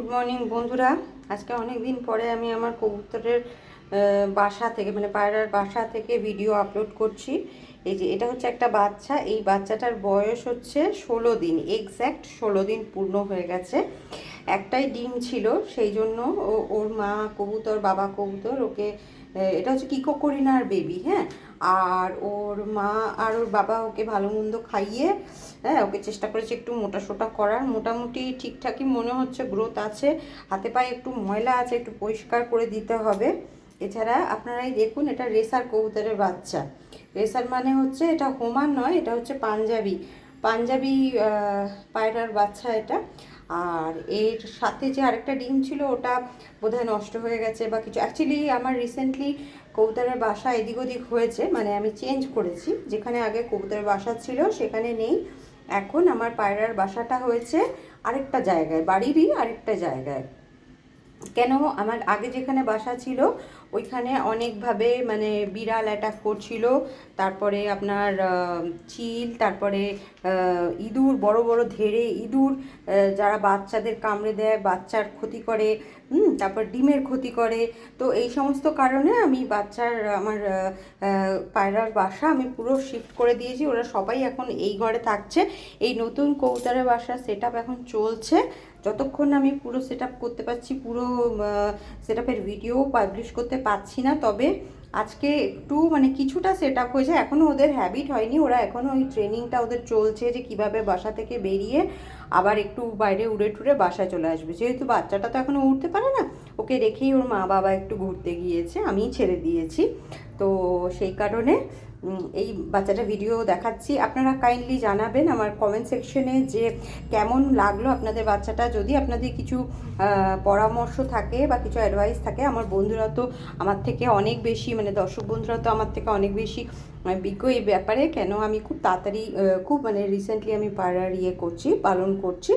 Good morning বন্ধুরা। আজকে অনেক দিন পরে আমি আমার কবুতরের বাসা থেকে মানে পায়রার বাসা থেকে ভিডিও আপলোড করছি। এই যে, এটা হচ্ছে একটা বাচ্চা। এই বাচ্চাটার বয়স হচ্ছে ষোলো দিন। এক্স্যাক্ট ষোলো দিন পূর্ণ হয়ে গেছে। একটাই ডিম ছিল, সেই জন্য ওর মা কবুতর, বাবা কবুতর, ওকে এটা হচ্ছে কিকো করিনার বেবি হ্যাঁ? আর ওর মা আর ওর বাবা ওকে ভালো মন্দ খাইয়ে হ্যাঁ ওকে চেষ্টা করেছে একটু মোটা সোটা করার। মোটামুটি ঠিকঠাকই মনে হচ্ছে গ্রোথ আছে। হাতে পায়ে একটু ময়লা আছে, একটু পরিষ্কার করে দিতে হবে। এছাড়া আপনারাই দেখুন, এটা রেসার কবুতরের বাচ্চা। রেসার মানে হচ্ছে এটা হোমান নয়, এটা হচ্ছে পাঞ্জাবি। পাঞ্জাবি পায়রার বাচ্চা এটা। আর এর সাথে যে আরেকটা ডিম ছিল, ওটা বোধহয় নষ্ট হয়ে গেছে বা কিছু। অ্যাকচুয়ালি আমার রিসেন্টলি কবুতরের বাসা এদিক ওদিক হয়েছে মানে আমি চেঞ্জ করেছি। যেখানে আগে কবুতরের বাসা ছিল, সেখানে নেই। এখন আমার পায়রার বাসাটা হয়েছে আরেকটা জায়গায়, বাড়িরই আরেকটা জায়গায়। কেন? আমার আগে যেখানে বাসা ছিল, ওইখানে অনেকভাবে মানে বিড়াল অ্যাটাক করছিল। তারপরে আপনার চিল, তারপরে ইঁদুর, বড় বড় ধেড়ে ইঁদুর যারা বাচ্চাদের কামড়ে দেয়, বাচ্চার ক্ষতি করে তারপর ডিমের ক্ষতি করে। তো এই সমস্ত কারণে আমি বাচ্চার, আমার পায়রার বাসা আমি পুরো শিফট করে দিয়েছি। ওরা সবাই এখন এই ঘরে থাকছে। এই নতুন কৌতারের বাসা সেট এখন চলছে। যতক্ষণ আমি পুরো সেট করতে পারছি, পুরো সেট ভিডিও পাবলিশ করতে পারছি না, তবে আজকে একটু মানে কিছুটা সেট আপ হয়েছে এখনও ওদের হ্যাবিট হয়নি, ওরা এখনও ওই ট্রেনিংটা ওদের চলছে যে কীভাবে বাসা থেকে বেরিয়ে আবার একটু বাইরে উড়ে টুড়ে বাসায় চলে আসবে। যেহেতু বাচ্চাটা তো এখনও উঠতে পারে না, ওকে রেখেই ওর মা বাবা একটু ঘুরতে গিয়েছে, আমিই ছেড়ে দিয়েছি। তো সেই কারণে এই বাচ্চাটা ভিডিও দেখাচ্ছি। আপনারা কাইন্ডলি জানাবেন আমার কমেন্ট সেকশনে যে কেমন লাগল আপনাদের বাচ্চাটা। যদি আপনাদের কিছু পরামর্শ থাকে বা কিছু অ্যাডভাইস থাকে, আমার বন্ধুরা তো আমার থেকে অনেক বেশি মানে দর্শক বন্ধুরা তো আমার থেকে অনেক বেশি বিজ্ঞ এই ব্যাপারে। কেন আমি খুব তাড়াতাড়ি খুব মানে রিসেন্টলি আমি পাড়ার ইয়ে করছি, পালন করছি।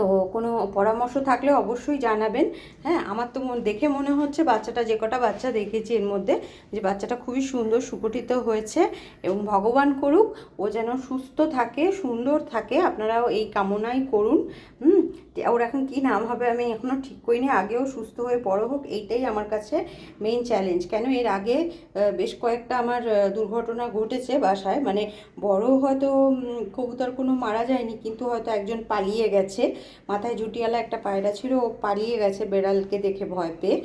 তো কোনো পরামর্শ থাকলে অবশ্যই জানাবেন। হ্যাঁ আমার তো দেখে মনে হচ্ছে বাচ্চাটা, যে কটা বাচ্চা দেখেছি এর মধ্যে, যে বাচ্চাটা খুবই সুন্দর সুগঠিত হয়েছে এবং ভগবান করুক, ও যেন সুস্থ থাকে, সুন্দর থাকে, আপনারাও এই কামনাই করুন ওর এখন কী নাম হবে আমি এখনও ঠিক করিনি। আগেও সুস্থ হয়ে বড় হোক, এইটাই আমার কাছে মেইন চ্যালেঞ্জ কেন এর আগে বেশ কয়েকটা আমার দুর্ঘটনা ঘটেছে বাসায়। মানে বড় হয়তো কবুতর কোনো মারা যায়নি, কিন্তু হয়তো একজন পালিয়ে গেছে। মাথায় জুটিয়ালা একটা পায়রা ছিল, ও পালিয়ে গেছে বেড়ালকে দেখে ভয় পেয়ে।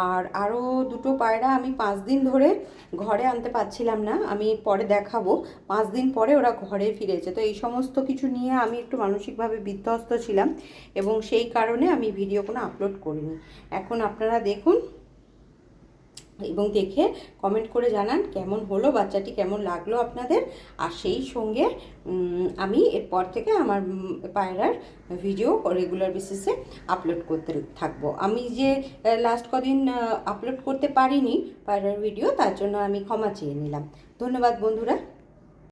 আর আরও দুটো পায়রা আমি পাঁচ দিন ধরে ঘরে আনতে পারছিলাম না, আমি পরে দেখাবো। পাঁচ দিন পরে ওরা ঘরে ফিরেছে। তো এই সমস্ত কিছু নিয়ে আমি একটু মানসিকভাবে বিধ্বস্ত ছিলাম। এবং সেই কারণে আমি ভিডিও কোনো আপলোড করিনি। এখন আপনারা দেখুন এবং দেখে কমেন্ট করে জানান কেমন হলো, বাচ্চাটি কেমন লাগল আপনাদের। আর সেই সঙ্গে আমি এরপর থেকে আমার পায়রার ভিডিও রেগুলার বেসিসে আপলোড করতে থাকব। আমি যে লাস্ট কদিন আপলোড করতে পারিনি পায়রার ভিডিও তার জন্য আমি ক্ষমা চেয়ে নিলাম। ধন্যবাদ বন্ধুরা।